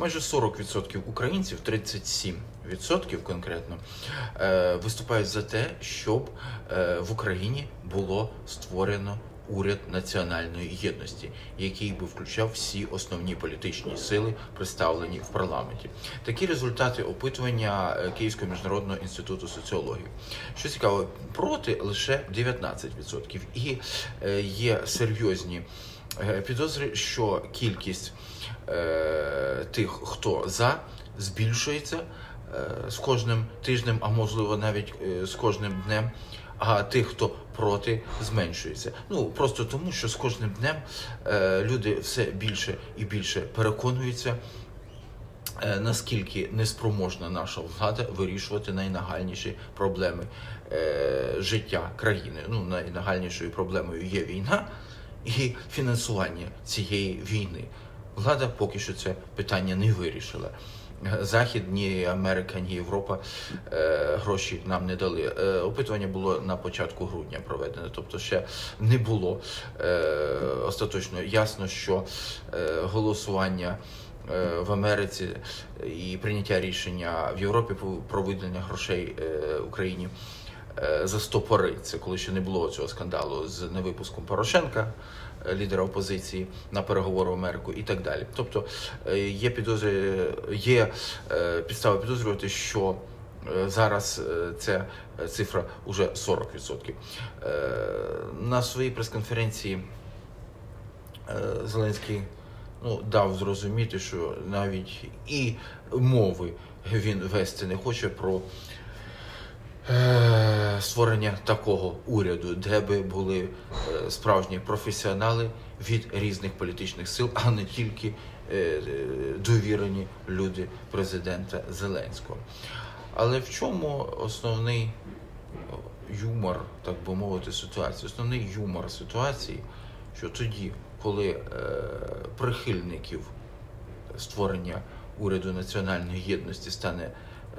майже 40% українців, 37% конкретно, е, виступають за те, щоб е, в Україні було створено уряд національної єдності, який би включав всі основні політичні сили, представлені в парламенті. Такі результати опитування е, Київського міжнародного інституту соціології. Що цікаво, проти лише 19%. І є серйозні підозри, що кількість е, тих, хто за, збільшується е, з кожним тижнем, а можливо навіть е, з кожним днем. А тих, хто проти, зменшується. Ну просто тому, що з кожним днем е, люди все більше і більше переконуються, е, наскільки неспроможна наша влада вирішувати найнагальніші проблеми е, життя країни. Ну, найнагальнішою проблемою є війна і фінансування цієї війни. Влада поки що це питання не вирішила. Захід, ні Америка, ні Європа е, гроші нам не дали. Е, опитування було на початку грудня проведено, тобто ще не було е, остаточно ясно, що е, голосування е, в Америці і прийняття рішення в Європі про виділення грошей е, Україні е, застопорить. Це коли ще не було цього скандалу з невипуском Порошенка, е, лідера опозиції, на переговори в Америку і так далі. Тобто е, є підозри, є підстави підозрювати, що зараз ця цифра уже 40%. Е, На своїй прес-конференції Зеленський ну, дав зрозуміти, що навіть і мови він вести не хоче про е, створення такого уряду, де би були е, справжні професіонали від різних політичних сил, а не тільки е, довірені люди президента Зеленського. Але в чому основний юмор, так би мовити, ситуації? Основний юмор ситуації, що тоді, коли е, прихильників створення уряду національної єдності стане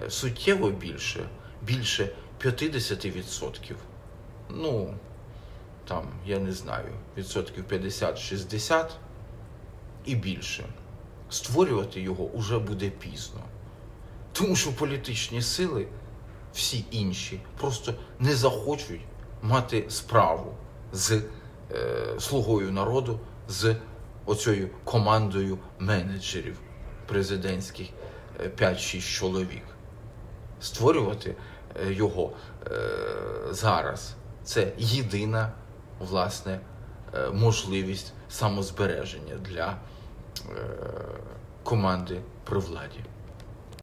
суттєво більше, більше 50%, ну там, я не знаю, відсотків 50-60 і більше, створювати його уже буде пізно. Тому що політичні сили, всі інші, просто не захочуть мати справу з е, слугою народу, з оцією командою менеджерів президентських е, 5-6 чоловік. Створювати е, його е, зараз це єдина власне е, можливість самозбереження для е, команди при владі.